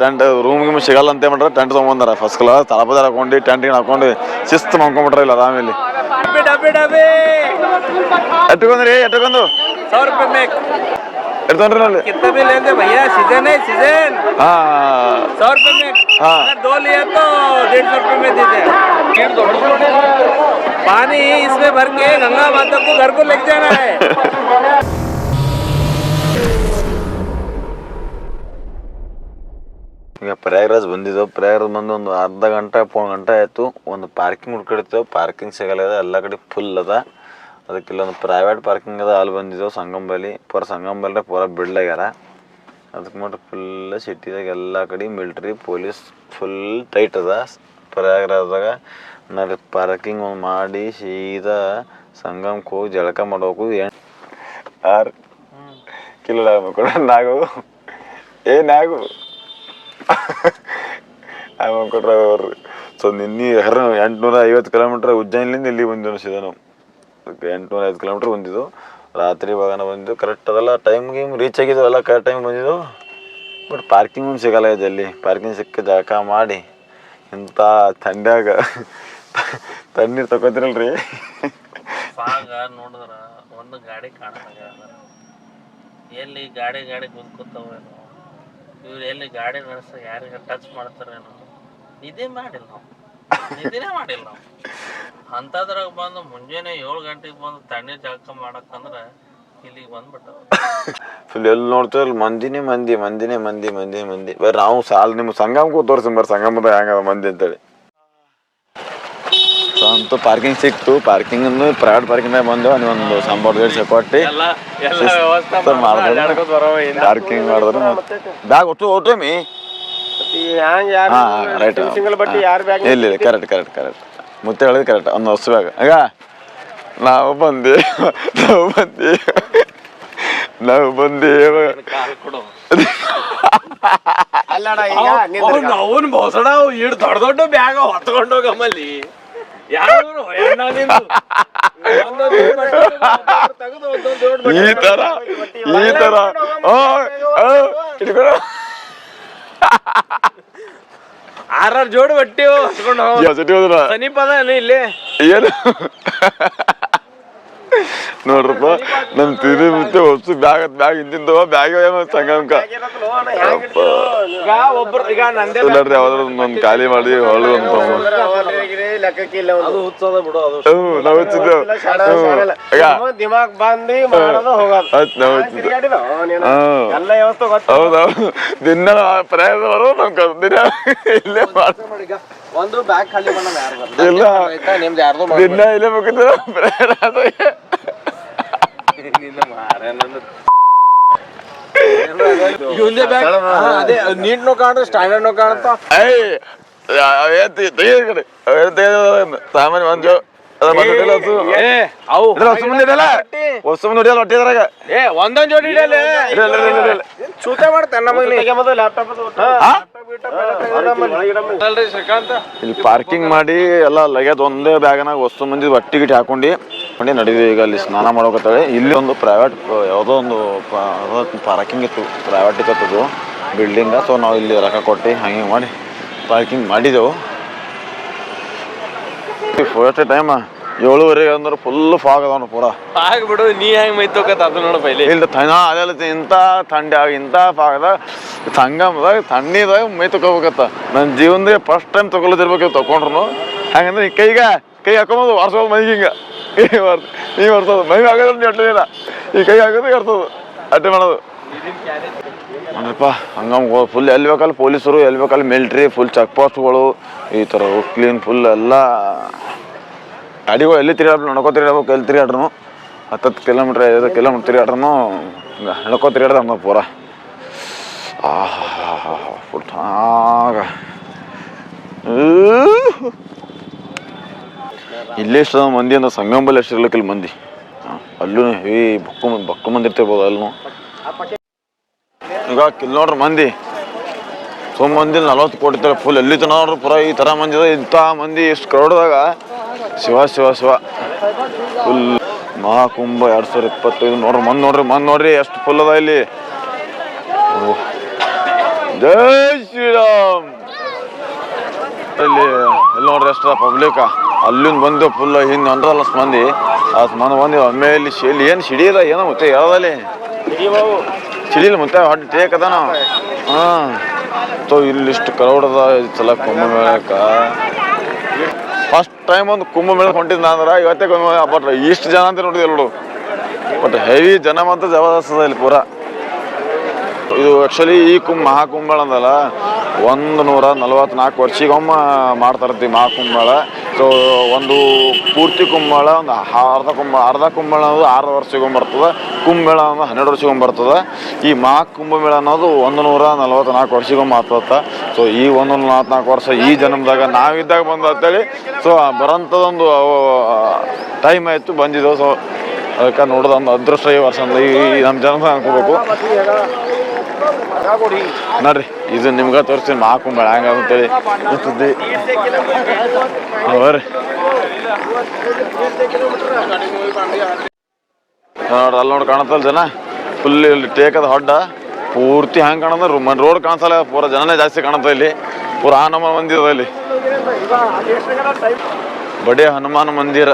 Tent room ಗಿಮ್ ಸಿಗಲ್ಲ ಅಂತ ಮಾಡ್ರೆ ಟೆಂಟ್ ತೊಗೊಂಬಂದಾರ ಫಸ್ಟ್ ಕ್ಲಾಸ್ ತಳಪದಾರ ಹಾಕೊಂಡು ಟೆಂಟಿಗೆ ಹಾಕೊಂಡು ಶಿಸ್ತು ಮಾಡ್ಕೊಂಬಿಟ್ರೆ ಇಲ್ಲ ಆರಾಮಿಲ್ಲಿ डब्बे डब्बे डब्बे ಎಟ್ಕೊಂಡ್ರಿ ಎಟ್ಕೊಂಡು सौ रुपए में ಎಟ್ಕೊಂಡ್ರಿ ಅಲ್ಲಿ कितना भी लेंगे भैया सीजन है सीजन ಹಾ सौ रुपए में हाँ। अगर दो लिए तो डेढ़ सौ रुपए में दीजिए पानी इसमें भर के गंगा माता को घर को लेके जाना है ಈಗ ಪ್ರಯಾಗ್ರಾಜ್ ಬಂದಿದ್ದೆವು ಪ್ರಯಾಗ್ರಾಜ್ ಬಂದು ಒಂದು ಅರ್ಧ ಗಂಟೆ ಪೌನ್ ಗಂಟೆ ಆಯಿತು. ಒಂದು ಪಾರ್ಕಿಂಗ್ ಹುಡ್ಕಡ್ತೇವೆ ಪಾರ್ಕಿಂಗ್ ಸಿಗಲ್ಲ ಎಲ್ಲ ಕಡೆ ಫುಲ್ ಅದ. ಅದಕ್ಕೆ ಇಲ್ಲೊಂದು ಪ್ರೈವೇಟ್ ಪಾರ್ಕಿಂಗ್ ಅದ. ಅಲ್ಲಿ ಬಂದಿದ್ದೆವು ಸಂಗಮ್ ಬಲಿ ಪೂರ ಸಂಗಮ್ ಬಲ್ರೆ ಪೂರ ಬಿಡ್ಲಾಗ್ಯಾರ ಅದಕ್ಕೆ ಮಾಡಿ ಫುಲ್ ಸಿಟಿದಾಗ ಎಲ್ಲ ಕಡೆ ಮಿಲ್ಟ್ರಿ ಪೊಲೀಸ್ ಫುಲ್ ಟೈಟ್ ಅದ. ಪ್ರಯಾಗ್ರಾಜ್ದಾಗ ನಾಳೆ ಪಾರ್ಕಿಂಗ್ ಒಂದು ಮಾಡಿ ಸೀದಾ ಸಂಗಮಕ್ಕೆ ಹೋಗಿ ಜಳಕ ಮಾಡೋಕು ಏನು ಆರು ಕಿಲೋ ಕೊಡ ನಾಗು. ಏ ಅವ್ರು. ಸೊ ನಿನ್ನೆ ಹರ ಎಂಟುನೂರ ಐವತ್ತು ಕಿಲೋಮೀಟ್ರ್ ಉಜ್ಜಯಿನಿಂದ ಇಲ್ಲಿ ಬಂದಿದ್ದು ಸೀದಾ ನಾವು ಎಂಟುನೂರ ಐವತ್ತು ಕಿಲೋಮೀಟ್ರ್ ಬಂದಿದ್ದು. ರಾತ್ರಿ ಭಾಗನ ಬಂದಿದ್ದು. ಕರೆಕ್ಟ್ ಅದೆಲ್ಲ ಟೈಮ್ ಗೀಮ್ ರೀಚ್ ಆಗಿದ್ದು ಎಲ್ಲ ಕರೆಕ್ಟ್ ಟೈಮ್ ಬಂದಿದ್ದು. ಬಟ್ ಪಾರ್ಕಿಂಗ್ ಒಂದು ಸಿಗಲ್ಲ ಇದೆ ಅಲ್ಲಿ. ಪಾರ್ಕಿಂಗ್ ಸಿಕ್ಕ ಜಾಗ ಮಾಡಿ. ಇಂಥ ಥಂಡ್ಯಾಗ. ತಣ್ಣೀರು ತಗೋತಿರಲ್ರಿ ನೋಡಿದ್ರ, ಒಂದು ಗಾಡಿ ಕಾಣ ಎಲ್ಲಿ ಗಾಡಿ ಗಾಡಿ ಕುಂತ್ಕೊತಾವೇನೋ ಇವ್ರು ಎಲ್ಲಿ ಗಾಡಿ ನಡೆಸ ಯಾರಿಗೆ ಟಚ್ ಮಾಡ್ತಾರೇನೋ, ನಿದ್ದೆ ಮಾಡಿಲ್ಲ ನಾವು. ನಿದ್ದಿನೇ ಮಾಡಿಲ್ಲ ನಾವು. ಅಂಥದ್ರಾಗ ಬಂದು ಮುಂಜಾನೆ ಏಳು ಗಂಟೆಗೆ ಬಂದು ತಣ್ಣೀರ್ ಜಳಕ ಮಾಡಕ್ಕಂದ್ರೆ ಇಲ್ಲಿಗೆ ಬಂದ್ಬಿಟ್ಟವ ಫುಲ್ ಎಲ್ಲಿ ನೋಡ್ತೀವಿ ಅಲ್ಲಿ ಮಂದಿನೇ ಮಂದಿ ಮಂದಿನೇ ಮಂದಿ ಮಂದಿ ಮಂದಿ. ಬರ್ರಿ ನಾವು ಸಾಲ ನಿಮ್ಮ ಸಂಗಮಕ್ಕೂ ತೋರಿಸಿ ಬರ್ರಿ ಸಂಗಮದ ಹೆಂಗದ ಮಂದಿ ಅಂತೇಳಿ. ಸೊ ಅಂತೂ ಪಾರ್ಕಿಂಗ್ ಸಿಕ್ತು. ಪಾರ್ಕಿಂಗ್ ಪ್ರೈವೇಟ್ ಪಾರ್ಕಿಂಗ್ ಬಂದು ಒಂದು ಸಾಂಬಾರ್ ದೇಡ್ ಕೊಟ್ಟು. ಎಲ್ಲ ಎಲ್ಲ ವ್ಯವಸ್ಥೆ ಮಾಡಿದ್ರು. ಪಾರ್ಕಿಂಗ್ ಮಾಡಿದ್ರು. ಬ್ಯಾಗ್ ಒಟ್ಟು ಒಟ್ಟು ಮೀ? ಹ್ಯಾಂಗ ಹಾ ರೈಟ್ ಸಿಂಗಲ್ ಬಟ್ಟಿ ಯಾರ್ ಬ್ಯಾಗ್ ಇಲ್ಲ ಇಲ್ಲ ಕರೆಕ್ಟ್ ಕರೆಕ್ಟ್ ಕರೆಕ್ಟ್ ಮುತ್ತೆ ಹೇಳಿದ್ ಕರೆಕ್ಟ್ ಒಂದು ಹೊಸ ಬ್ಯಾಗ್ ಆಗ ನಾವು ಬಂದೆ ನಾವು ಬಂದೆ ನಾವು ಬಂದೆ ಅವನ್ ಬಸಡ ಇಡ್ ದೊಡ್ಡ ದೊಡ್ಡ ಬ್ಯಾಗ ಹೊತ್ಕೊಂಡು ಈ ತರ ಈ ತರ. ಆರ್. ಆರಾರು ಜೋಡಿ ಬಟ್ಟಿ ಸಮೀಪ ಅದ ಇಲ್ಲಿ. ಏನು? ನೋಡ್ರಪ್ಪ ನಮ್ ತಿರಿ ಮತ್ತೆ ಹೊಸ ಬ್ಯಾಗ್ ಬ್ಯಾಗ್ ಹಿಂದಿಂದವ ಬ್ಯಾಗ್ ಸಂಗಮಕ ನೋಡ್ರಿ ಯಾವ್ದಾದ್ರು ಒಂದ್ ಖಾಲಿ ಮಾಡಿ ಹೊಳ್ಳು ಅಂತ ನಾವು ಹಚ್ಚಿದ್ದೆವು ದಿಮಾಗ್ ಬಂದು ನಾವು ಹೌದೌದು ದಿನ ಪ್ರಯಾಣದವರು ನಮ್ ದಿನ ಇಲ್ಲೇ ಮಾಡ್ ಒಂದು ಬ್ಯಾಗ್ ಖಾಲಿ ಇಲ್ಲ. ದಿನ ಇಲ್ಲೇ ಪ್ರಯಾಣ. ಇವಂದೇ ಬ್ಯಾಗ್ ಅದೇ ಕಾಣ್ರೆ ಕಾಣುತ್ತ. ಸಾಮಾನ್ಯ ಮಂಜು ಹೊಟ್ಟೆ ಒಂದೊಂದ್ ಜೋಡಿ. ಚೂತೆ ಮಾಡ್ತಾನೆ ನಮಗೆ ಇಲ್ಲಿ ಪಾರ್ಕಿಂಗ್ ಮಾಡಿ ಎಲ್ಲ ಲಗೇಜ್ ಒಂದೇ ಬ್ಯಾಗನಾಗ ವಸ್ತು ಮಂದಿ ಬಟ್ಟಿ ಗಿಟ್ಟಿ ಹಾಕೊಂಡು ನಡುವೆ ಈಗ ಅಲ್ಲಿ ಸ್ನಾನ ಮಾಡೋಕತ್ತಾಳೆ ಇಲ್ಲಿ ಒಂದು ಪ್ರೈವೇಟ್ ಯಾವುದೋ ಒಂದು ಪಾರ್ಕಿಂಗ್ ಇತ್ತು ಪ್ರೈವೇಟ್ ಇತ್ತು ಬಿಲ್ಡಿಂಗ ಸೊ ನಾವು ಇಲ್ಲಿ ರೊಕ್ಕ ಕೊಟ್ಟು ಹಂಗೆ ಮಾಡಿ ಪಾರ್ಕಿಂಗ್ ಮಾಡಿದೆವು. ಫಸ್ಟ್ ಟೈಮ್ ಏಳುವರೆಗೆ ಅಂದ್ರೆ ಫುಲ್ ಫಾಗ್ ಅದಾವ ಪೂರ. ಆಗ್ಬಿಡು ನೀ ಹೆಂಗ್ ಮೈ ತೋಕತ್ತ ಅದು ನೋಡು ಪೈಲಿ. ಇಲ್ಲ ತನ ಅದೆಲ್ಲ ಇಂಥ ಥಂಡಿ ಆಗ ಇಂಥ ಫಾಗದಾಗ ಸಂಗಮದಾಗ ಥಂಡಿದಾಗ ಮೈ ತಗೋಬೇಕತ್ತ. ನನ್ನ ಜೀವನದಾಗ ಫಸ್ಟ್ ಟೈಮ್ ತಗೊಳ್ಳೋದಿರ್ಬೇಕು ತಗೊಂಡ್ರು ಹಂಗಂದ್ರೆ ಕೈಗ ಕೈ ಹಾಕೊಂಬೋದು ವಾರ್ಸೋದು ಮೈಗೆ ಹಿಂಗೆ. ಕೈ ವರ್ಸ ನೀ ಒರ್ಸೋದು ಮೈ ಆಗೋದ್ರೆ ಅಡ್ಡಿಲ್ಲ ಈ ಕೈ ಹಾಕೋದು ಇರ್ತದೆ ಅಟ್ಟೆ ಮಾಡೋದು. ನೋಡ್ರಪ್ಪ ಹಂಗಮ್ ಫುಲ್ ಎಲ್ಲಿ ಬೇಕಲ್ಲಿ ಪೊಲೀಸರು, ಎಲ್ಲಿ ಬೇಕಲ್ಲಿ ಮಿಲ್ಟ್ರಿ ಫುಲ್ ಚೆಕ್ ಪೋಸ್ಟ್ಗಳು ಈ ಥರ ಕ್ಲೀನ್ ಫುಲ್ ಎಲ್ಲ. ಗಾಡಿಗಳು ಎಲ್ಲಿ ತಿರುಗಾಡ್ಬೇಕು, ನಡ್ಕೋ ತಿರುಗಾಡ್ಬೇಕು, ಎಲ್ಲಿ ತಿರುಗಾಡ್ರು ಹತ್ತತ್ತು ಕಿಲೋಮೀಟ್ರ್ ಐದು ಕಿಲೋಮೀಟ್ರ್ ತಿರುಗಾಡ್ರು ನಡ್ಕೋ ತಿರುಗಾಡ್ದ ನಮ್ಮ ಪೂರ. ಆಹಾ ಫುಲ್ ಠಾಗ ಇಲ್ಲೇ ಎಷ್ಟು ಮಂದಿ ಅಂದ್ರೆ ಸಂಗಮಲ್ಲಿ ಎಷ್ಟು ಇರ್ಲಿಕ್ಕಿಲ್ಲ ಮಂದಿ. ಹಾ, ಅಲ್ಲೂ ಹೆವಿ ಬಕ್ಕು ಬಕ್ಕು ಮಂದಿ ಇರ್ತಿರ್ಬೋದು ಅಲ್ಲೂ. ಈಗ ಕಿಲ್ ನೋಡ್ರಿ ಮಂದಿ. ಸೊ ಮಂದಿ ನಲವತ್ತು ಕೋಟಿ ತರ ಫುಲ್ ಎಲ್ಲಿ ನೋಡ್ರಿ ಪುರ ಈ ಥರ ಮಂದಿ ಇದೆ ಇಂಥ ಮಂದಿ ಇಷ್ಟು ಕ್ರೌಡ್ದಾಗ. ಶಿವ ಶಿವ ಶಿವ. ಫುಲ್ ಮಹಾಕುಂಭ ಎರಡು ಸಾವಿರ ಇಪ್ಪತ್ತೈದು. ನೋಡ್ರಿ ಮಂದಿ ನೋಡ್ರಿ ಮಂದಿ ನೋಡ್ರಿ ಎಷ್ಟು ಫುಲ್ ಅದ ಇಲ್ಲಿ. ಜೈ ಶ್ರೀರಾಮ್. ಇಲ್ಲಿ ಇಲ್ಲಿ ನೋಡ್ರಿ ಎಷ್ಟು ಪಬ್ಲಿಕ್ ಅಲ್ಲಿಂದ ಬಂದು ಫುಲ್ ಹಿಂದೆ ಅಂದ್ರಲ್ಲ ಸ್ಮಂದಿ ಆ ಮಂದಿ. ಬಂದು ಒಮ್ಮೆ ಇಲ್ಲಿ ಶಿ- ಇಲ್ಲಿ ಏನು ಸಿಡಿಯದ ಏನೋ ಮತ್ತೆ ಯಾವ್ದಲ್ಲಿ? ಸಿಡಿಲ್ಲ ಮತ್ತೆ ಹೊಟ್ಟೆ ಟೇಕ್ ಅದ ನಾವು ಹಾ. ಸೊ ಇಲ್ಲಿಷ್ಟು ಕ್ರೌಡ್ ಅದ ಸಲ ಕುಂಭಮೇಳಕ್ಕೆ ಫಸ್ಟ್ ಟೈಮ್ ಒಂದು ಕುಂಭಮೇಳಕ್ಕೆ ಹೊಂಟಿದ್ ಅಂದ್ರೆ, ಇವತ್ತೇ ಕುಂಭಮೇಳ ಬಟ್ ಇಷ್ಟು ಜನ ಅಂತ ನೋಡಿದೆ ಎಲ್ಲರು ಬಟ್ ಹೆವಿ ಜನ ಮಾತ್ರ ಜಬರ್ದಸ್ತ್ ಅದ ಇಲ್ಲಿ ಪೂರ. ಇದು ಆ್ಯಕ್ಚುಲಿ ಈ ಕುಂಭ ಮಹಾಕುಂಭಮೇಳ ಅಂದಲ್ಲ, ಒಂದು ನೂರ ನಲ್ವತ್ನಾಲ್ಕು ವರ್ಷಿಗೊಮ್ಮ ಮಾಡ್ತಾರಂತೀವಿ ಮಹಾಕುಂಭಮೇಳ ಸೊ ಒಂದು ಪೂರ್ತಿ ಕುಂಭಮೇಳ, ಒಂದು ಅರ್ಧ ಕುಂಭ, ಅರ್ಧ ಕುಂಭಮೇಳ ಅನ್ನೋದು ಆರು ವರ್ಷಕ್ಕೊಮ್ಮೆ ಬರ್ತದೆ. ಕುಂಭಮೇಳ ಅನ್ನೋದು ಹನ್ನೆರಡು ವರ್ಷಕ್ಕೊಮ್ಮೆ ಬರ್ತದೆ. ಈ ಮಹಾಕುಂಭಮೇಳ ಅನ್ನೋದು ಒಂದು ನೂರ ನಲವತ್ನಾಲ್ಕು ವರ್ಷಕ್ಕೊಮ್ಮೆ ಆಗ್ತದೆ. ಸೊ ಈ ಒಂದು ನಲವತ್ನಾಲ್ಕು ವರ್ಷ ಈ ಜನ್ಮದಾಗ ನಾವಿದ್ದಾಗ ಬಂದ ಅಂತೇಳಿ ಸೊ ಬರೋಂಥದ್ದೊಂದು ಟೈಮ್ ಆಯಿತು ಬಂದಿದ್ದೆವು ಸೊ ಅದಕ್ಕೆ ನೋಡೋದು ಒಂದು ಅದೃಷ್ಟ ಈ ವರ್ಷ ಈ ನಮ್ಮ ಜನ್ಮದಾಗ ಅನ್ಕೋಬೇಕು. ನೋಡ್ರಿ, ಇದು ನಿಮ್ಗೆ ತೋರಿಸ್ತೀನಿ ಮಾ ಕುಂಬಳ ಅಂತೇಳಿ. ಸುದ್ದಿ ಬರ್ರಿ ನೋಡ್ರಿ, ಅಲ್ಲಿ ನೋಡಿ ಕಾಣತ್ತಲ್ಲ ಜನ. ಫುಲ್ ಇಲ್ಲಿ ಟೇಕದ ಹೊಡ್ಡ. ಪೂರ್ತಿ ಹ್ಯಾಂಗೆ ಕಾಣಂದ್ರೆ ರೋಡ್ ಕಾಣಿಸಲ್ಲ, ಪೂರ ಜನನೇ ಜಾಸ್ತಿ ಕಾಣುತ್ತೆ ಇಲ್ಲಿ. ಪೂರ ಆ ನಮ್ಮ ಮಂದಿರ ಇಲ್ಲಿ ಬಡೇ ಹನುಮಾನ ಮಂದಿರ.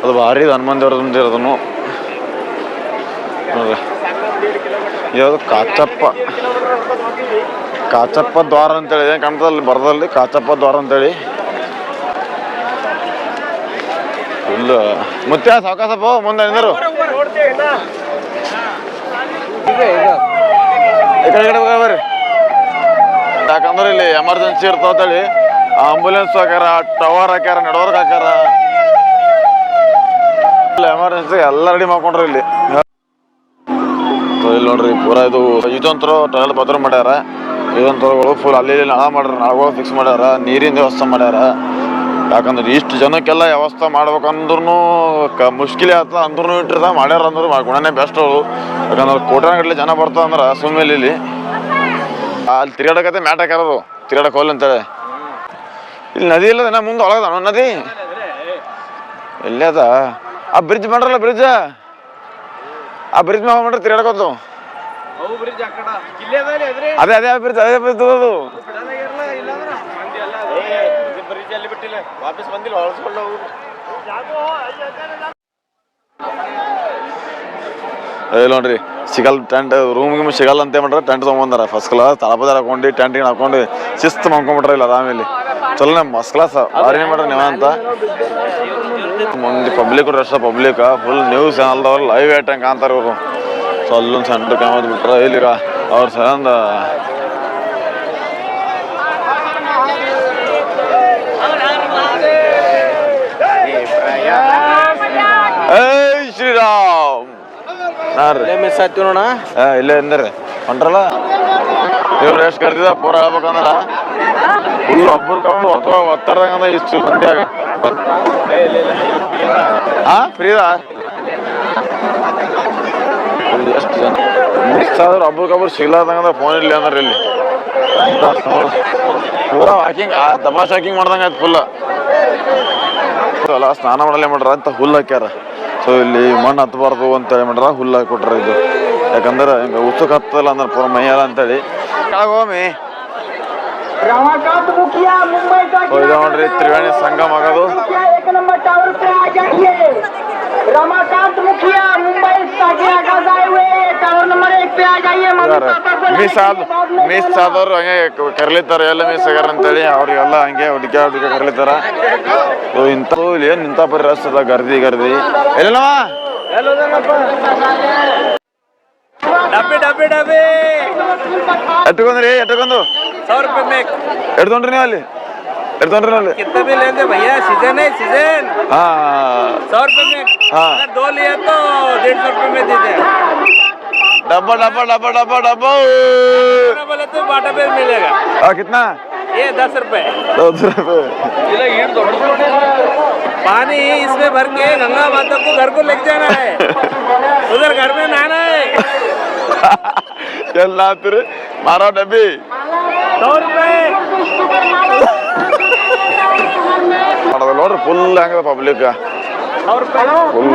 ಅದು ಭಾರಿ ಹನುಮಾನ್ ದೇವ್ರ ಮಂದಿರ ಅದನ್ನು ನೋಡ್ರಿ. ಯಾವುದು ಕಾಚಪ್ಪ. ಕಾಚಪ್ಪ ದ್ವಾರ ಅಂತೇಳಿ ಏನು ಕಾಣ್ತದಲ್ಲಿ ಬರದಲ್ಲಿ? ಕಾಚಪ್ಪ ದ್ವಾರ ಅಂತೇಳಿ. ಫುಲ್ ಮುತ್ಯ ಸಾವಕಾಸಪ್ಪ ಮುಂದೆ ಎಂದರು ಬರ್ರಿ, ಯಾಕಂದ್ರೆ ಇಲ್ಲಿ ಎಮರ್ಜೆನ್ಸಿ ಇರ್ತಾವತ್ತೇಳಿ ಆಂಬುಲೆನ್ಸ್ ಹಾಕ್ಯಾರ ಟವರ್ ಹಾಕ್ಯಾರ ನೆಟ್ವರ್ಕ್ ಹಾಕ್ಯಾರ. ಎಮರ್ಜೆನ್ಸಿ ಎಲ್ಲ ರೆಡಿ ಮಾಡ್ಕೊಂಡ್ರು ಇಲ್ಲಿ. ಇಲ್ಲಿ ನೋಡ್ರಿ, ಪೂರಾ ಇದು ಇದೊಂಥರ ಟೈಲ್ ಪತ್ರ ಮಾಡ್ಯಾರ. ಇದೊಂಥರಗಳು ಫುಲ್ ಅಲ್ಲಿ ನಳ ಮಾಡ್ಯಾರ, ನಳಗಳು ಫಿಕ್ಸ್ ಮಾಡ್ಯಾರ, ನೀರಿನ ವ್ಯವಸ್ಥೆ ಮಾಡ್ಯಾರ. ಯಾಕಂದ್ರೆ ಇಷ್ಟು ಜನಕ್ಕೆಲ್ಲ ವ್ಯವಸ್ಥೆ ಮಾಡ್ಬೇಕಂದ್ರೂ ಕ ಮುಷ್ಕಿಲಿ ಆತ ಅಂದ್ರೂ ಇಟ್ಟಿರ್ತ, ಮಾಡ್ಯಾರ ಅಂದ್ರೆ ಗುಣನೇ ಬೆಸ್ಟ್ ಅವರು ಯಾಕಂದ್ರೆ ಕೋಟ್ಯಾನಗಟ್ಲೆ ಜನ ಬರ್ತಾವ ಅಂದ್ರೆ ಸುಮ್ಮನೆ ಇಲ್ಲಿ. ಅಲ್ಲಿ ತಿರ್ಗಾಡಕತ್ತೆ ಮ್ಯಾಟ್ ಹಾಕ್ಯಾರದು, ತಿರ್ಗಾಡಕ್ ಹೋಲ್ ಅಂತೇಳಿ. ಇಲ್ಲಿ ನದಿ ಇಲ್ಲದ ಮುಂದೆ ಒಳಗದ, ನದಿ? ಇಲ್ಲೇ ಅದ. ಆ ಬ್ರಿಡ್ಜ್ ಮಾಡ್ರಲ್ಲ ಬ್ರಿಡ್ಜ್ ಆ ಬ್ರಿಡ್ಜ್ ಮೇಲೆ ಮಾಡ್ರಿ ತಿರ್ಗಾಡಕೋತು ಅದೇ ಅದೇ ಬ್ರಿಡ್ಜ್ ಅದೇ ಬ್ರಿಡ್ಜ್ ಅದು ಅದೇ ನೋಡ್ರಿ. ಸಿಗಲ್ ಟೆಂಟ್ ರೂಮ್ ಗಿಮ್ ಸಿಗಲ್ಲ ಅಂತ ಮಾಡ್ರೆ ಟೆಂಟ್ ತೊಗೊಂಬಂದಾರ. ಫಸ್ಟ್ ಕ್ಲಾಸ್ ತಳಪದಾರ ಹಾಕೊಂಡು ಟೆಂಟ್ ಹಾಕೊಂಡು, ಶಿಸ್ತು ಮಾಡ್ಕೊಂಬಿಟ್ರೆ ಇಲ್ಲ ಆಮೇಲೆ ಚಲೋ ಮಸ್ಟ್ ಕ್ಲಾಸ್ ಭಾರಿನೇ ಮಾಡ್ರಿ ನೀವು ಅಂತ. ಮಂದಿ public rest public full news ಚಾನಲ್ದವ್ರು live ಐಟಂಗ್ ಕಾಣ್ತಾರೆ ಇವರು. ಸೊ ಅಲ್ಲೊಂದು ಸೆಂಟ್ರ್ ಕ್ಯಾಮದ್ ಬಿಟ್ರೆ ಇಲ್ಲಿರ ಅವ್ರ ಸಂದ ಏಯ್ ಶ್ರೀರಾಮ್ ಹಾಂ ಮಿಸ್ ಆಯ್ತು ನೋಡ ಹಾಂ ಇಲ್ಲೇ ಎಂದ್ರಿ ಹೊಂಟ್ರಲ್ಲ? ಇವ್ರು ಎಷ್ಟು ಕರ್ತಿದ ಪೂರ ಹೇಳ್ಬೇಕಂದ್ರ ಫುಲ್ ಒಬ್ಬರು ಕಕೊಂಡು ಒತ್ತ ಒತ್ತರದಂಗ ಇಷ್ಟು ಮಂದಿಯಾಗ ಹಾ ಫ್ರೀದಾ? ಎಷ್ಟು ಜನ? ಮಿಸ್ ಆದ್ರೆ ಒಬ್ರಿಗೊಬ್ರು ಸಿಗ್ಲಾರ್ದಂಗ ಫೋನ್ ಇರ್ಲಿ ಅಂದ್ರೆ ಇಲ್ಲಿ. ಪೂರ ವಾಕಿಂಗ್ ದಬಾಶ್ ವಾಕಿಂಗ್ ಮಾಡ್ದಂಗ ಆಯ್ತು ಫುಲ್ ಅಲ್ಲ ಸ್ನಾನ ಮಾಡಲೇ ಮಾಡ್ರ ಅಂತ ಹುಲ್ಲು ಹಾಕ್ಯಾರ. ಸೊ ಇಲ್ಲಿ ಮಣ್ಣು ಹತ್ತಬಾರ್ದು ಅಂತೇಳಿ ಮಾಡ್ರ ಹುಲ್ಲು ಕೊಟ್ರ ಇದು. ಯಾಕಂದ್ರೆ ಹಿಂಗ ಉತ್ಸುಕ ಹತ್ತಲ್ಲ ಅಂದ್ರೆ ಪೂರ್ವ ಮೈಯಲ್ಲ ಅಂತೇಳಿ. ಕೆಳಗೋಮಿ ಇದು ನೋಡ್ರಿ, ತ್ರಿವೇಣಿ ಸಂಗಮ ಆಗೋದು. ರಮಾಕಾಂತ್ ಮುಖಿಯಾ, ಮುಂಬೈ ಮಿಸ್ ಆದ ಮಿಸ್ ಆದವ್ರು ಹಂಗೆ ಕರ್ಲಿತಾರೆ ಎಲ್ಲ ಮಿಸ್ ಆಗ್ಯಾರ ಅಂತೇಳಿ ಅವ್ರಿಗೆಲ್ಲ ಹಂಗೆ ಹುಡುಕಿ ಹುಡುಕಿ ಕರ್ಲಿತಾರ ಇಂಥ ಏನು ನಿಂತ ಪರಿ ರಸ್ ಗರ್ದಿ ಗರ್ದಿ. ಎಲ್ಲವಾ ಎಟ್ಕೊಂದ್ರಿ ಎಟ್ಕೊಂದು ಎಡ್ಕೊಂಡ್ರಿ ನೀವು ಅಲ್ಲಿ? ಎಡ್ಕೊಂಡ್ರಿ ಅಲ್ಲಿ? ಹಾ. ಹಾ. ಹಾ डब्बा डब्बा डब्बा डब्बा डबो बोले तो बाटा पे मिलेगा और कितना ये दस रुपए दस रुपए पानी इसमें भर के गंगा माता को घर को लेके जाना है उधर घर में नहाना है चल ना फिर मारो डब्बी सौ रुपए फुल पब्लिक फुल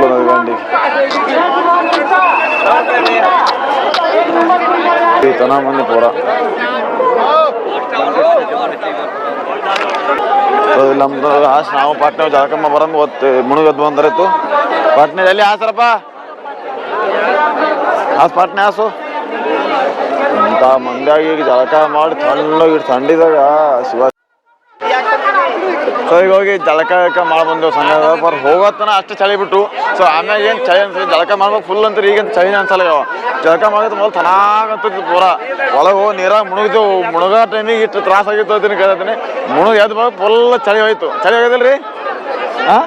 ನಮ್ದು ಹಾಸ್ ನಾವು ಪಾಟ್ನೆ ಜಳಕಮ್ಮ ಬರಂದು ಒತ್ತು ಮುಳುಗದ್ದು ಬಂದರಿತ್ತು ಪಾಟ್ನೆ ಎಲ್ಲಿ ಹಾಸರಪ್ಪ ಹಾಸ್ ಪಾಟ್ನೆ ಹಾಸು ಇಂಥ ಜಳಕ ಮಾಡಿ ತಣ್ಣಗೆ ಥಂಡಿದಾಗ ಶಿವ ಸೊ ಹೀಗಾಗಿ ಹೋಗಿ ಜಳಕ ಮಾಡಿ ಬಂದೆವು ಸಂಘ ಬರ್ ಹೋಗೋತನ ಅಷ್ಟು ಚಳಿ ಬಿಟ್ಟು. ಸೊ ಆಮ್ಯಾಗ ಏನು ಚಳಿ ಅನ್ಸಲಿ ಜಳಕ ಮಾಡ್ಬೇಕು ಫುಲ್ ಅಂತ ಈಗ ಚಳಿನ ಅನ್ಸಲ್ಲ ಜಳಕ ಮಾಡಿದ್ರೆ ಮೊದಲು ಚೆನ್ನಾಗಿ ಅಂತದ್ದು ಪೂರ. ಒಳಗೆ ಹೋಗಿ ನೀರಾಗ ಮುಳುಗಿದೆವು ಮುಳುಗೋ ಟೈಮಿಗೆ ಇಷ್ಟು ತ್ರಾಸ ಆಗಿತ್ತು ಅದನ್ನ ಕೇಳ್ತೀನಿ ಮುಳುಗಿ ಎದ್ದು ಬಾಗ ಫುಲ್ ಚಳಿ ಹೋಯ್ತು. ಚಳಿ ಹೋಗೋದಿಲ್ಲ ರೀ ಹಾಂ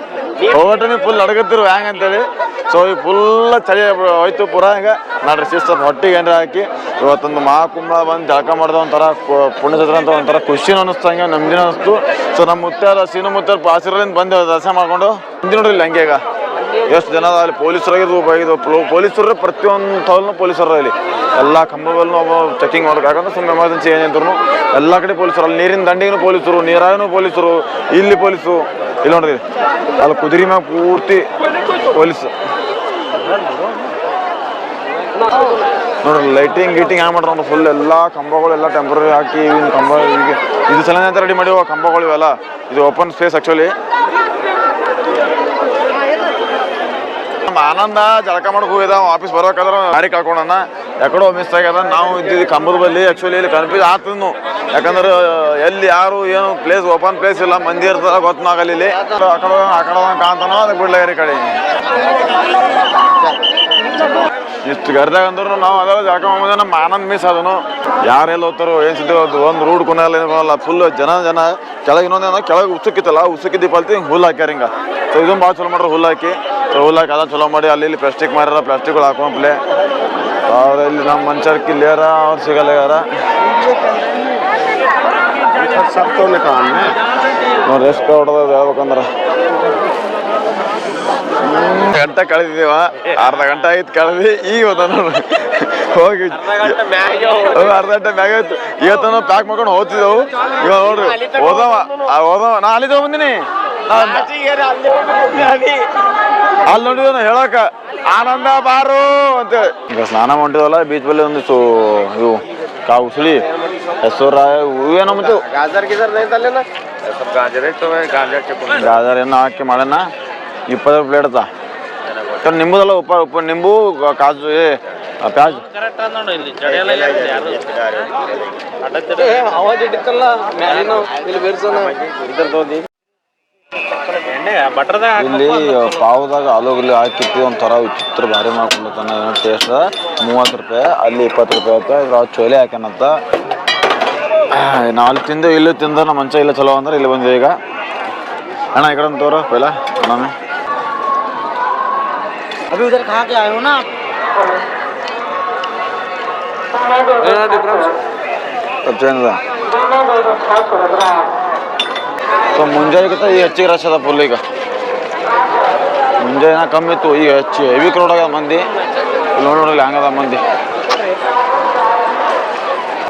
ಹೋಗೋ ಫುಲ್ ಅಡಗತ್ತಿರು ಹ್ಯಾಂಗ ಅಂತೇಳಿ. ಸೊ ಈ ಫುಲ್ ಚಳಿ ಹೋಯ್ತು ಪುರ ಹಿಂಗೆ ನಾಡ್ರಿ ಸಿಸ್ಟರ್ ಹೊಟ್ಟಿಗೆ ಏನಾರ ಹಾಕಿ. ಇವತ್ತೊಂದು ಮಹಾಕುಂಭ ಬಂದು ಜಳಕ ಮಾಡ್ದ ಒಂಥರ ಪುಣ್ಯಸತ್ರ ಅಂತ ಒಂಥರ ಖುಷಿನೂ ಅನಿಸ್ತು, ಹಂಗೆ ನಮ್ದಿನ ಅನಿಸ್ತು. ಸೊ ನಮ್ಮ ಮುತ್ತಾರ, ಸೀನು ಮುತ್ತಾರ ಪಾಸಿರಲಿಂದ ಬಂದು ದರ್ಶನ ಮಾಡ್ಕೊಂಡು ಹಿಂದಿ ನೋಡ್ರಿ ಹಂಗೆ ಈಗ. ಎಷ್ಟು ಜನ ಅಲ್ಲಿ? ಪೊಲೀಸರಾಗಿದ್ದು ಇದು ಪೊಲೀಸರು ಪ್ರತಿಯೊಂದು ತವಲ್ನು ಪೊಲೀಸರು ಇಲ್ಲಿ. ಎಲ್ಲ ಕಂಬಗಳನ್ನೂ ಒಬ್ಬ ಚೆಕಿಂಗ್ ಮಾಡ್ಬೇಕು. ಯಾಕಂದ್ರೆ ಸುಮ್ಮನೆ ಎಮರ್ಜೆನ್ಸಿ ಏನಿದ್ರು ಎಲ್ಲ ಕಡೆ ಪೊಲೀಸರು. ಅಲ್ಲಿ ನೀರಿನ ದಂಡಿಗೂ ಪೊಲೀಸರು, ನೀರಾಗೂ ಪೊಲೀಸರು, ಇಲ್ಲಿ ಪೊಲೀಸು ಇಲ್ಲಿ ನೋಡಿದ್ರಿ ಅಲ್ಲಿ ಕುದುರೆ ಮ್ಯಾಗ ಪೂರ್ತಿ ಪೊಲೀಸ್. ನೋಡ್ರಿ ಲೈಟಿಂಗ್ ಗೀಟಿಂಗ್ ಹ್ಯಾಂಗ ಮಾಡ್ರ ಫುಲ್ ಎಲ್ಲ ಕಂಬಗಳು ಎಲ್ಲ ಟೆಂಪ್ರರಿ ಹಾಕಿ ಕಂಬ ಇದು ಸಲ ರೆಡಿ ಮಾಡಿವ ಕಂಬಗಳು ಇವೆಲ್ಲ. ಇದು ಓಪನ್ ಸ್ಪೇಸ್ ಆ್ಯಕ್ಚುಲಿ ನಮ್ಮ ಆನಂದ, ಜಳಕ ಮಾಡಕ್ ಹೋಗಿದ ಆಫೀಸ್ ಬರ್ಬೇಕಾದ್ರೆ ಗಾಡಿ ಕಳ್ಕೊಂಡನ. ಯಾಕಡೋ ಮಿಸ್ ಆಗ್ಯದ ನಾವು ಇದ್ದಿದ್ದು ಕಂಬದ ಬಲ್ಲಿ ಆ್ಯಕ್ಚುಲಿ ಇಲ್ಲಿ ಕನ್ಫ್ಯೂಸ್ ಆಗ್ತದ್ನು. ಯಾಕಂದ್ರೆ, ಎಲ್ಲಿ ಯಾರು, ಏನು ಪ್ಲೇಸ್ ಓಪನ್ ಪ್ಲೇಸ್ ಇಲ್ಲ, ಮಂದಿ ಇರ್ತದ ಗೊತ್ತಾಗಲ್ಲ ಇಲ್ಲಿ. ಆಕಡೆ ಕಡೆ ಕಾಣ್ತಾನೋ, ಅದಕ್ಕೆ ಕಡೆ. ಇಷ್ಟು ಗರ್ದಾಗ ಅಂದ್ರು ನಾವು ಜಳಕ ಮಾಡೋದು ನಮ್ಮ ಆನಂದ್ ಮಿಸ್ ಅದನು ಯಾರೆಲ್ಲ ಹೋಗ್ತಾರೋ ಏನು ಸಿದ್ಧ ಒಂದು ರೂಡ್ ಕುನಲ್ಲ ಏನು ಫುಲ್ ಜನ ಜನ. ಕೆಳಗೆ ಇನ್ನೊಂದೇನೋ ಕೆಳಗೆ ಉಸುಕಿತ್ತಲ್ಲ ಉಸುಕಿದ್ದಿ ಪಲ್ತಿ ಹಿಂಗೆ ಹುಲ್ಲು ಹಾಕ್ಯಾರ ಹಿಂಗ. ಸೊ ಇದನ್ನು ಭಾಳ ಚಲೋ ಮಾಡ್ರಿ ಹುಲ್ಲು ಹಾಕಿ. ಸೊ ಹುಲ್ಲು ಹಾಕಿ ಅದನ್ನ ಚಲೋ ಮಾಡಿ ಅಲ್ಲಿ ಇಲ್ಲಿ ಪ್ಲಾಸ್ಟಿಕ್ ಮಾರ್ಯಾರ ಪ್ಲಾಸ್ಟಿಕ್ಗಳು ಹಾಕೊಂಡ್ಲೆ ಅವ್ರು ಇಲ್ಲಿ ನಮ್ಮ ಮನುಷ್ಯರ್ ಕಿಲ್ಯಾರ ಅವ್ರು ಸಿಗಲ್ಲ ಯಾರ. ನೋಡಿ ಎಷ್ಟು ಹೊಡೆದ ಹೇಳ್ಬೇಕಂದ್ರೆ. ಗಂಟೆ ಕಳೆದಿದ್ದೀವ ಅರ್ಧ ಗಂಟೆ ಆಯ್ತು ಕಳೆದಿ ಈಗ ಹೋಗಿ ಅರ್ಧ ಗಂಟೆ ಮ್ಯಾಗ ಆಯ್ತು. ಇವತ್ತು ಪ್ಯಾಕ್ ಮಾಡ್ಕೊಂಡು ಹೋಗ್ತಿದ್ದೆವು. ಇವಾಗ ನೋಡ್ರಿ ಓದವ ಓದವ ನಾ ಅಲ್ಲಿದ್ದ ಬಂದಿನಿ. ಅಲ್ಲಿ ನೋಡಿದ ಹೇಳಕ ಆನಂದ ಬಾರು ಅಂತ ಈಗ ಸ್ನಾನ ಮಾಡಿದವಲ್ಲ ಬೀಚ್ ಬಲ್ಲಿ ಒಂದು ಸು ಇವು ಕಾ ಉಸುಳಿ ಹೆಸರ ಇವೇನೋ ಮತ್ತೆ ಗಾಜರ್ ಗಿಜರ್ ಗಾಜರ್ ಏನೋ ಹಾಕಿ ಮಾಡೋಣ ಇಪ್ಪತ್ತು ಪ್ಲೇಟ್ ಅದ. ಸರ್ ನಿಂಬುದಲ್ಲ ಉಪ್ಪ ಉಪ್ಪು ನಿಂಬು ಕಾಜು ಏ ಪ್ಯಾಜ್. ಇಲ್ಲಿ ಪಾವದಾಗ ಆಲೂಗಲ್ಲಿ ಹಾಕಿತ್ತು ಒಂಥರ ವಿಚಿತ್ರ ಭಾರಿ ಮಾಡ್ಕೊಂಡತಾನ ಏನೋ ಟೇಸ್ಟ್ ಮೂವತ್ತು ರೂಪಾಯಿ ಅಲ್ಲಿ ಇಪ್ಪತ್ತು ರೂಪಾಯಿ ಆಯ್ತು. ಇದ್ರ ಚೋಲೆ ಹಾಕ್ಯಾನಂತ. ನಾವು ಅಲ್ಲಿ ತಿಂದು ಇಲ್ಲಿ ತಿಂದ ನಮ್ಮ ಮಂಚ ಇಲ್ಲ ಚಲೋ ಅಂದ್ರೆ ಇಲ್ಲಿ ಬಂದಿದೆ ಈಗ. ಅಣ್ಣ ಈ ಕಡೆ ತೋರ ಪೈಲ ಅಣ್ಣ अभी उधर खा के आए हो ना ಚೇಂಜ್ ಸೊ ಮುಂಜಾನೆಗಿಂತ ಈಗ ಹೆಚ್ಚಿಗೆ ರಶ್ ಅದ ಫುಲ್ ಈಗ ಮುಂಜಾನೆ ಕಮ್ಮಿ ಇತ್ತು ಈಗ ಹೆಚ್ಚು ಹೆವಿ ಕ್ರೌಡ್ ಆಗ್ಯದ ಮಂದಿ ಇಲ್ಲಿ ನೋಡಿ ನೋಡಿಲ್ಲ ಹಂಗದ ಮಂದಿ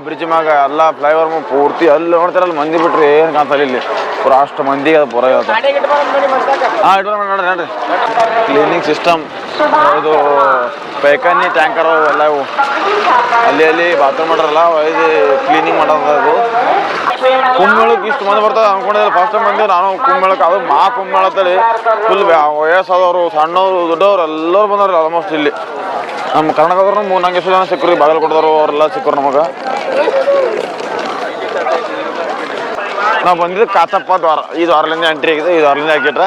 ಬ್ರಿಡ್ಜ್ ಮ್ಯಾಗ ಎಲ್ಲ ಫ್ಲೈಓವರ್ ಪೂರ್ತಿ ಅಲ್ಲಿ ನೋಡ್ತಾರಲ್ಲ ಮಂದಿ ಬಿಟ್ರೆ ಏನು ಕಾಣ್ತಲ್ಲ ಇಲ್ಲಿ ಪೂರ ಅಷ್ಟು ಮಂದಿ ಅದ ಪೂರ ಇವತ್ತು ಹಾಂ ಇಟ್ಕೊಂಡು ನೋಡ್ರಿ ನೋಡ್ರಿ ಕ್ಲೀನಿಂಗ್ ಸಿಸ್ಟಮ್ ಇದು ಪೈಖಾನಿ ಟ್ಯಾಂಕರ್ ಎಲ್ಲ ಅಲ್ಲಿ ಅಲ್ಲಿ ಬಾತ್ರೂಮ್ ಮಾಡ್ರಲ್ಲ, ಇದು ಕ್ಲೀನಿಂಗ್ ಮಾಡೋದು ಅದು. ಕುಂಭಮೇಳಕ್ಕೆ ಇಷ್ಟು ಮಂದಿ ಬರ್ತದೆ ಅನ್ಕೊಂಡಿದ್ರೆ ಫಸ್ಟ್ ಟೈಮ್ ಬಂದಿವಿ ನಾನು ಕುಂಭಮೇಳಕ್ಕೆ ಅದು ಮಾ ಕುಂಭಮೇಳ ಫುಲ್ ವಯಸ್ಸಾದವರು, ಸಣ್ಣವರು, ದೊಡ್ಡವರು ಎಲ್ಲರೂ ಬಂದವ್ರಿ ಆಲ್ಮೋಸ್ಟ್ ಇಲ್ಲಿ. ನಮ್ಮ ಕರ್ನಾಟಕದವ್ರು ಮೂರು, ನಾಲ್ಕು ಎಷ್ಟು ಜನ ಸಿಕ್ಕರು ಬಾಗಲಕೋಟದವರು ಅವರೆಲ್ಲ ಸಿಕ್ಕರು ನಮಗೆ. ನಾವು ಬಂದಿದ್ದು ಕಾಚಪ್ಪ ದ್ವಾರ. ಈ ದ್ವಾರಲಿಂದ ಎಂಟ್ರಿ ಆಗಿದೆ ಈ ದ್ವಾರಲಿಂದ ಹಾಕಿಟ್ರೆ.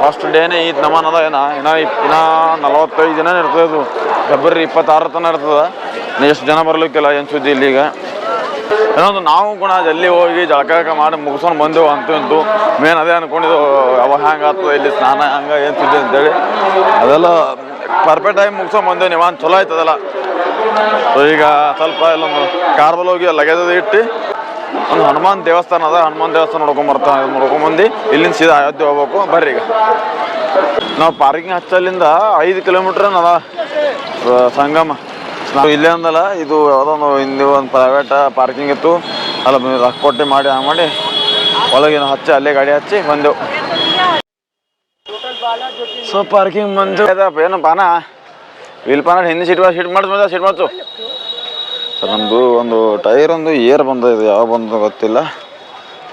ಫಸ್ಟ್ ಡೇನೇ ಈ ನಮನ್ ಅದ. ಏನ ಇನ್ನ ಇನ್ನ ನಲವತ್ತೈದು ಜನ ಇರ್ತದೆ ಇದು ಫೆಬ್ರವರಿ ಇಪ್ಪತ್ತಾರ ತನಕ ಇರ್ತದೆ ಎಷ್ಟು ಜನ ಬರ್ಲಿಕ್ಕಿಲ್ಲ ಏನು ಸುದ್ದಿ ಇಲ್ಲಿ ಈಗ ಏನೊಂದು ನಾವು ಕೂಡ ಜಲ್ದಿ ಹೋಗಿ ಜಳಕ ಮಾಡಿ ಮುಗಿಸ್ಕೊಂಡು ಬಂದೆವು ಅಂತೂ ಇಂತು. ಮೇನ್ ಅದೇ ಅನ್ಕೊಂಡಿದ್ದು ಅವ ಹ್ಯಾಂಗ ಆಗ್ತದೆ ಇಲ್ಲಿ ಸ್ನಾನ, ಹಂಗ ಏನು ಸುದ್ದಿ ಅಂತೇಳಿ ಅದೆಲ್ಲ ಪರ್ಫೆಕ್ಟ್ ಟೈಮ್ ಮುಗಿಸ್ಕೊಂಡು ಬಂದೆವು ನೀವು ಚಲೋ ಆಯ್ತದಲ್ಲ. ಸೊ ಈಗ ಸ್ವಲ್ಪ ಇಲ್ಲೊಂದು ಕಾರ್ಬಲ್ ಹೋಗಿ ಲಗೇಜ್ ಇಟ್ಟು ಒಂದು ಹನುಮಾನ್ ದೇವಸ್ಥಾನ ಅದ, ಹನುಮಾನ್ ದೇವಸ್ಥಾನ ನೋಡ್ಕೊಂಡ್ ಬರ್ತಾ ನೋಡ್ಕೊಂಬಂದು ಇಲ್ಲಿಂದ ಸೀದಾ ಅಯೋಧ್ಯೆ ಹೋಗ್ಬೇಕು ಬರ್ರಿ ಈಗ. ನಾವು ಪಾರ್ಕಿಂಗ್ ಹಚ್ಚಲ್ಲಿಂದ ಐದು ಕಿಲೋಮೀಟ್ರ್ ಅದ ಸಂಗಮ. ನಾವು ಇಲ್ಲೇ ಅಂದಲ್ಲ, ಇದು ಯಾವುದೋ ಒಂದು ಹಿಂದೆ ಒಂದು ಪ್ರೈವೇಟ್ ಪಾರ್ಕಿಂಗ್ ಇತ್ತು. ಅಲ್ಲ ರೊಕ್ಕ ಕೊಟ್ಟು ಮಾಡಿ, ಹಂಗೆ ಮಾಡಿ ಒಳಗಿನ ಹಚ್ಚಿ, ಅಲ್ಲೇ ಗಾಡಿ ಹಚ್ಚಿ ಬಂದೆವು. ಸೊ ಪಾರ್ಕಿಂಗ್ ಬಂದು ಏನಪ್ಪ ಏನಪ್ಪ ಪಾನ ಇಲ್ಲಿ ಪಾನ ಹಿಂದೆ ಸೀಟ್ ಸೀಟ್ ಮಾಡಿದ್ಮೇಲೆ ಸೀಟ್ ಮಾಡ್ಸು ಸರ್ ನಮ್ಮದು ಒಂದು ಟೈರ್ ಒಂದು ಏರ್ ಬಂದ ಇದು ಯಾವ ಬಂದ ಗೊತ್ತಿಲ್ಲ.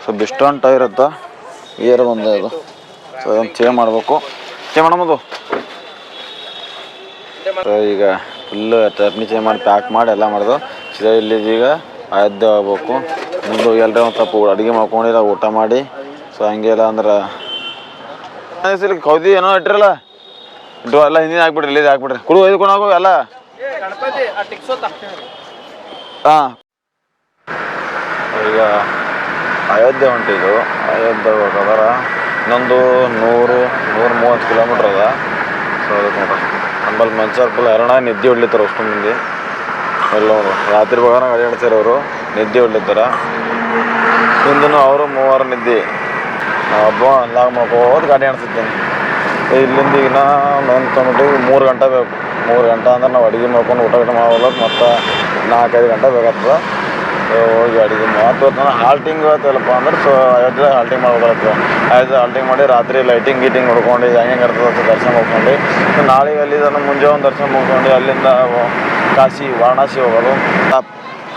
ಸೊ, ಬಿಸ್ಟಾನ್ ಟೈರ್ ಅಂತ, ಏರ್ ಬಂದ ಇದು ಸೊ ಅದನ್ನು ಚೇಂಜ್ ಮಾಡಬೇಕು. ಚೇ ಮಾಡಮದು ಸೊ ಈಗ ಫುಲ್ ಚಟ್ನಿ ಚೇಂಜ್ ಮಾಡಿ ಪ್ಯಾಕ್ ಮಾಡಿ, ಎಲ್ಲ ಮಾಡಿದು. ಸೀದಾ ಈಗ ಅಯೋಧ್ಯೆ ಆಗಬೇಕು ಮುಂದೆ ಎಲ್ಲರೂ ಒಂದು ಸ್ವಲ್ಪ ಅಡುಗೆ ಮಾಡ್ಕೊಂಡಿಲ್ಲ ಊಟ ಮಾಡಿ. ಸೊ ಹಂಗೆ ಇಲ್ಲ ಅಂದ್ರೆ. ಸರಿ ಕೌದಿ ಏನೋ ಇಟ್ಟಿರಲ್ಲ? ಇಟ್ಟು ಎಲ್ಲ ಹಿಂದಿನ ಹಾಕ್ಬಿಡ್ರಿ ಇಲ್ಲಿ ಹಾಕ್ಬಿಡ್ರಿ. ಕುಡು ಒಯ್ದುಕೊಂಡು ಹೋಗು, ಎಲ್ಲ. ಈಗ ಅಯೋಧ್ಯೆ ಹೊಂಟಿದ್ದು ಅಯೋಧ್ಯೆ ಹೋಗೋದರ ಇನ್ನೊಂದು ನೂರು ನೂರ ಮೂವತ್ತು ಕಿಲೋಮೀಟ್ರ್ ಅದ. ಸೊ ಅದಕ್ಕೆ ನೋಡ್ರಿ ನಮ್ಮಲ್ಲಿ ಮಂಚಾರ್ ಫುಲ್ ಹರಣ, ನಿದ್ದೆ ಹೊಡ್ಲಿತ್ತಾರ ಅಷ್ಟು ಮಂದಿ. ಎಲ್ಲ ರಾತ್ರಿ ಭಾಗನ ಗಾಡಿ ಆಡ್ತಾರೆ ಅವರು. ನಿದ್ದೆ ಹೊಡ್ಲಿತ್ತಾರ. ಹಿಂದೂ ಅವರು ಮೂವರು ನಿದ್ದೆ. ಹಬ್ಬ ಲಾಗ್ ಮಾಡ್ಕೋದು ಗಾಡಿ ಆಡ್ತಿದ್ದೇನೆ ಇಲ್ಲಿಂದ ಈಗ ನಾ ಅಂದ್ಕೊಂಡ್ಬಿಟ್ಟು ಮೂರು ಗಂಟೆ ಬೇಕು. ಮೂರು ಗಂಟೆ ಅಂದ್ರೆ ನಾವು ಅಡುಗೆ ಮಾಡ್ಕೊಂಡು ಊಟ ಗಿಟ ಮಾಡಲ್ಲ ಮತ್ತು ನಾಲ್ಕೈದು ಗಂಟೆ ಬೇಕಾಗ್ತದೆ. ಸೊ, ಹೋಗಿ ಅಡುಗೆ ಮತ್ತು ನಾನು ಹಾಲ್ಟಿಂಗ್ ಇವತ್ತಲ್ಲಪ್ಪ ಅಂದ್ರೆ ಸೊ ಅಯೋಧ್ಯೆ ಹಾಲ್ಟಿಂಗ್ ಮಾಡ್ಬೇಕಾಗ್ತದೆ ಅಯೋಧ್ಯೆ ಹಾಲ್ಟಿಂಗ್ ಮಾಡಿ ರಾತ್ರಿ ಲೈಟಿಂಗ್ ಗೀಟಿಂಗ್ ಹೊಡ್ಕೊಂಡು ಹೆಂಗೆ ಹೆಂಗೆ ಇರ್ತದೆ ದರ್ಶನ ಸೊ, ನಾಳೆ ಅಲ್ಲಿ ನಾನು ಮುಂಜಾನೆ ಒಂದು ದರ್ಶನ ಮುಗ್ಕೊಂಡು ಅಲ್ಲಿಂದ ಕಾಶಿ, ವಾರಣಾಸಿ ಹೋಗೋದು.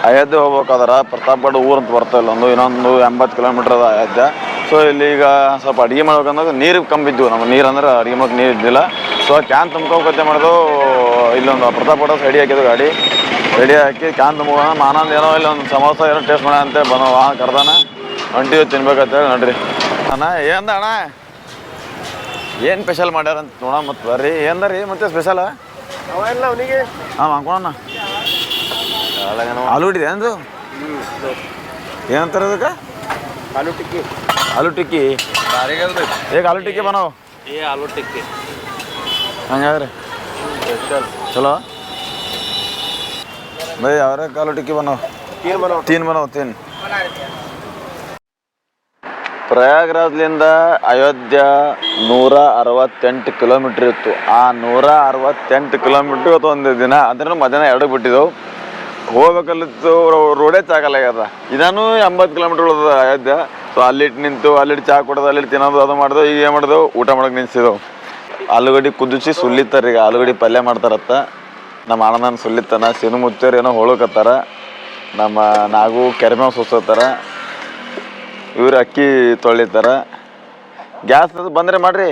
ಅಯೋಧ್ಯೆ ಹೋಗ್ಬೇಕಾದ್ರೆ ಪ್ರತಾಪ್ಗಢ ಊರು ಅಂತ ಬರ್ತಾ ಇಲ್ಲ ಒಂದು ಇನ್ನೊಂದು ಎಂಬತ್ತು ಕಿಲೋಮೀಟ್ರ್ ಅದ ಅಯೋಧ್ಯೆ. ಸೊ, ಇಲ್ಲಿ ಈಗ ಸ್ವಲ್ಪ ಅಡುಗೆ ಮಾಡ್ಬೇಕಂದ್ರೆ ನೀರು ಇದ್ವು ನಮ್ಮ ನೀರು ಅಂದ್ರೆ ಅಡುಗೆ ಮಾಡೋಕೆ ನೀರು ಇದ್ದಿಲ್ಲ ಸೊ, ಕ್ಯಾನ್ ತುಂಬ್ಕೋಕತ್ತೆ ಮಾಡೋದು ಇಲ್ಲೊಂದು ಪ್ರತಾಪ್ಗಢ ಸೈಡಿ ಹಾಕಿದ್ದು ಗಾಡಿ. ರೆಡಿ ಹಾಕಿ ಕ್ಯಾನ್ ತುಂಬೋಣ ಮಾನಂದ ಏನೋ ಇಲ್ಲ ಒಂದು ಸಮೋಸ ಏನೋ ಟೇಸ್ಟ್ ಮಾಡ ಅಂತ ಬಂದ ವಾಹನ ಕರ್ದಾನ. ಹೊಂಟಿವಿ ತಿನ್ಬೇಕಂತೇಳಿ ನೋಡ್ರಿ. ಅಣ್ಣ ಏನದ ಅಣ್ಣ? ಏನು ಸ್ಪೆಷಲ್ ಮಾಡ್ಯಾರ ಅಂತ ನೋಡೋಣ ಮತ್ತೆ ಬರ್ರಿ. ಏನದ ರೀ ಮತ್ತೆ ಸ್ಪೆಷಲ್ ಅವೆಲ್ಲ ಅವನಿಗೆ. ಹಾಂ ಹಾಕೋಣ ಆಲೂ ಹಿಡಿದೆ ಅಂದು ಏನಂತಾರೆ ಅದಕ್ಕೆ? ಆಲೂ ಟಿಕ್ಕಿ. ಆಲೂ ಟಿಕ್ಕಿ. ಈಗ ಆಲೂ ಟಿಕ್ಕಿ ಬನೋ. ಏ ಆಲೂ ಟಿಕ್ಕಿ. ಹಂಗಾದ್ರೆ. ಚಲೋ? ಟಿಕ್ಕಿ ಬನಾವ್ ತೀರ್ ಬರೋ ತೀನ್ ಬನಾವ್ ತೀನ್. ಪ್ರಯಾಗ್ರಾಜ್ಲಿಂದ ಅಯೋಧ್ಯ ನೂರ ಅರವತ್ತೆಂಟು ಕಿಲೋಮೀಟ್ರ್ ಇತ್ತು. ಆ ನೂರ ಅರವತ್ತೆಂಟು ಕಿಲೋಮೀಟ್ರ್ ಇವತ್ತು ಒಂದು ದಿನ ಅಂದ್ರೆ ಮಧ್ಯಾಹ್ನ ಎರಡು ಬಿಟ್ಟಿದ್ದೆವು. ಹೋಗ್ಬೇಕಲ್ಲಿತ್ತು ರೋಡೇ ಚಾಗಲ್ಲ ಇದಾನು ಎಂಬತ್ತು ಕಿಲೋಮೀಟ್ರ್ ಉಳಿದ ಅಯೋಧ್ಯ. ಸೊ ಅಲ್ಲಿಟ್ಟು ನಿಂತು ಅಲ್ಲಿಟ್ಟು ಚಾ ಕೊಡೋದು ಅಲ್ಲಿಟ್ಟು ತಿನ್ನೋದು ಅದು ಮಾಡ್ದೆವು ಈಗ ಏನು ಮಾಡಿದೆವು ಊಟ ಮಾಡೋಕೆ ನಿಲ್ಸಿದೆವು ಆಲೂಗಡ್ಡೆ ಕುದಿಸಿ ಸುಲ್ಲಿತ್ತಾರ ಈಗ ಆಲೂಗಡ್ಡೆ ಪಲ್ಯ ಮಾಡ್ತಾರತ್ತ. ನಮ್ಮ ಅಣ್ಣನ ಸುಲ್ಲಿತ್ತನ ಸಿನು ಮುಚ್ಚೋರು ಏನೋ ಹೋಳಕತ್ತಾರ ನಮ್ಮ ನಾಗು ಕೆರೆಮೇವ್ ಸುಸ್ತಾರ ಇವ್ರು ಅಕ್ಕಿ ತೊಳಿತಾರ ಗ್ಯಾಸ್ ಅದು ಬಂದ್ರೆ ಮಾಡ್ರಿ.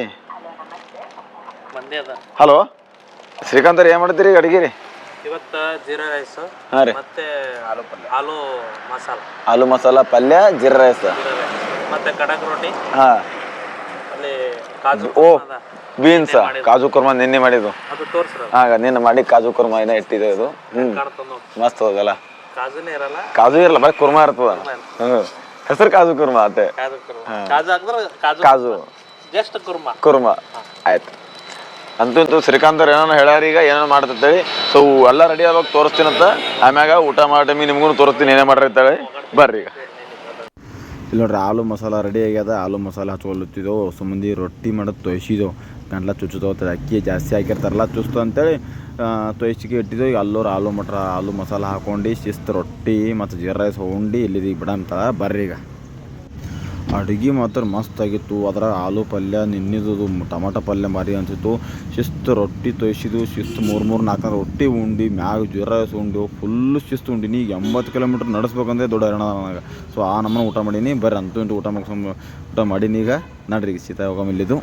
ಹಲೋ? ಶ್ರೀಕಾಂತ್ ಏನು ಮಾಡ್ತೀರಿ ಅಡಿಗೆ ರೀ ಇವತ್ತ ಜೀರಾ ರೈಸ್ ಹಾಂ ರೀ. ಮತ್ತೆ ಆಲೂ ಪಲ್ಯ ಆಲೂ ಮಸಾಲ. ಆಲೂ ಮಸಾಲ ಪಲ್ಯ ಜೀರಾ ರೈಸ್. ಮತ್ತೆ ಕಡಕ್ ರೊಟ್ಟಿ ಹಾಂ. ಅಲ್ಲಿ ಕಾಜು ಓ ಕುರ್ಮ. ಬೀನ್ಸ್ ಕಾಜು ಕುರ್ಮಾ ನಿನ್ನೆ ಮಾಡಿದ್ದು. ಅದು ತೋರ್ಸ್ರ ಹಾಂ ನಿನ್ನೆ ಮಾಡಿ ಕಾಜು ಕುರ್ಮಾ ಏನೋ ಇಟ್ಟಿದೆ ಇದು ಹ್ಞೂ ಮಸ್ತ್ ಹೋಗಲ್ಲ. ಕಾಜುನೇ ಇರಲ್ಲ. ಕಾಜು ಇರಲ್ಲ ಬರೀ ಕುರ್ಮಾ ಇರ್ತದ. ಹ್ಮ್. ಹೆಸರು ಕಾಜು ಕುರ್ಮಾ ಅತ್ತೆ ಕಾಜು ಕುರ್ಮ. ಕಾಜು ಹಾಕಿದ್ರೆ ಕಾಜು ಕಾಜು. ಜಸ್ಟ್ ಕುರ್ಮ. ಕುರ್ಮಾ. ಆಯ್ತು. ಅಂತೂ ಇಂತೂ ಶ್ರೀಕಾಂತರ್ ಏನೋ ಹೇಳ್ಯಾರ ಈಗ ಏನೇನು ಮಾಡ್ತಿರ್ತೇಳಿ ಸೊ ಎಲ್ಲ ರೆಡಿ ಆಗೋಗಿ ತೋರಿಸ್ತೀನಂತ ಆಮ್ಯಾಗ ಊಟ ಮಾಡಿ ಟೈಮಿಗೆ ನಿಮ್ಗೂ ತೋರಿಸ್ತೀನಿ ಏನೇ ಇರ್ತಾಳೆ ಬರ್ರಿ ಈಗ. ಇಲ್ಲ ನೋಡ್ರಿ ಆಲೂ ಮಸಾಲ ರೆಡಿ ಆಗ್ಯದ. ಆಲೂ ಮಸಾಲ ಹಚ್ಕೊಳುತ್ತಿದ್ದೆವು ಸುಮ್ಮಂದಿ ರೊಟ್ಟಿ ಮಾಡೋದು ತೊಯ್ಸಿದೆವು ಗಂಟ್ಲ ಚುಚ್ಚುತ್ತೋಗ್ತದೆ ಅಕ್ಕಿ ಜಾಸ್ತಿ ಹಾಕಿರ್ತಾರಲ್ಲ ಚುಸ್ತು ಅಂತೇಳಿ ತೊಯ್ಸಿಗೆ ಇಟ್ಟಿದ್ದು ಈಗ ಅಲ್ಲೂರು ಆಲೂ ಮಟ್ರ, ಆಲೂ ಮಸಾಲ ಹಾಕೊಂಡು, ಶಿಸ್ತು ರೊಟ್ಟಿ ಮತ್ತು ಜೀರ ರೈಸ್ ಉಂಡು ಇಲ್ಲಿ ಬಿಡಂತ ಬರ್ರಿ ಈಗ ಅಡುಗೆ ಮಾತ್ರ ಮಸ್ತಾಗಿತ್ತು ಅದ್ರಾಗ ಆಲೂ ಪಲ್ಯ ನಿನ್ನಿದ್ದು ಟೊಮಾಟೊ ಪಲ್ಯ ಮಾರಿ ಅನಿಸಿತ್ತು. ಶಿಸ್ತು ರೊಟ್ಟಿ ತೊಯ್ಸಿದ್ದು ಶಿಸ್ತು ಮೂರು ಮೂರು ನಾಲ್ಕು ರೊಟ್ಟಿ ಉಂಡು ಮ್ಯಾಗ ಜೀರ ರೈಸ್ ಉಂಡು ಫುಲ್ಲು ಶಿಸ್ತು ಉಂಡಿನಿ ಈಗ ಎಂಬತ್ತು ಕಿಲೋಮೀಟ್ರ್ ನಡೆಸ್ಬೇಕಂದ್ರೆ ದೊಡ್ಡ ಹರಣ ನನಗೆ. ಸೊ, ಆ ನಮ್ಮನ್ನು ಊಟ ಮಾಡೀನಿ. ಬರ್ರಿ, ಅಂತೂ ಇಂಟು ಊಟ ಮುಗಿಸ್ಕೊಂಡ್ ಊಟ ಮಾಡೀನಿ ಈಗ. ನಡ್ರಿ ಸೀತಾ ಹೋಗಮ್ ಇಲ್ಲಿದು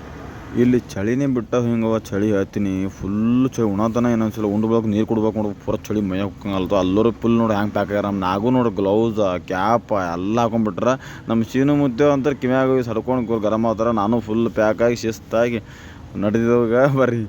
ಇಲ್ಲಿ ಚಳಿನೇ ಬಿಟ್ಟ ಹಿಂಗವ ಚಳಿ ಹೇಳ್ತೀನಿ. ಫುಲ್ ಚಳಿ ಉಣತನ ಏನು ಅನ್ಸಲ್ಲ. ಉಂಡು ನೀರು ಕುಡ್ಬೇಕು ನೋಡಿ. ಪೂರ ಚಳಿ ಮೈ ಹೋಗಂಗಲ್ತು ಎಲ್ಲರೂ ಫುಲ್ ನೋಡಿ ಹ್ಯಾಂಗ್ ಪ್ಯಾಕ್ ಆಗ್ಯಾರ. ನಮ್ಮ ನಾಗೂ ನೋಡಿ ಗ್ಲೌಸ್ ಕ್ಯಾಪ್ ಎಲ್ಲ ಹಾಕೊಂಡ್ಬಿಟ್ರೆ. ನಮ್ಮ ಸೀನು ಮುದ್ದೆ ಅಂತಾರೆ ಕಿವ್ಯಾಗ ಸಡ್ಕೊಂಡು ಗರಮ್ ಆತರ. ನಾನು ಫುಲ್ ಪ್ಯಾಕ್ ಆಗಿ ಶಿಸ್ತಾಗಿ ನಡೆದಿದ್ದಾಗ ಬರ್ರಿ.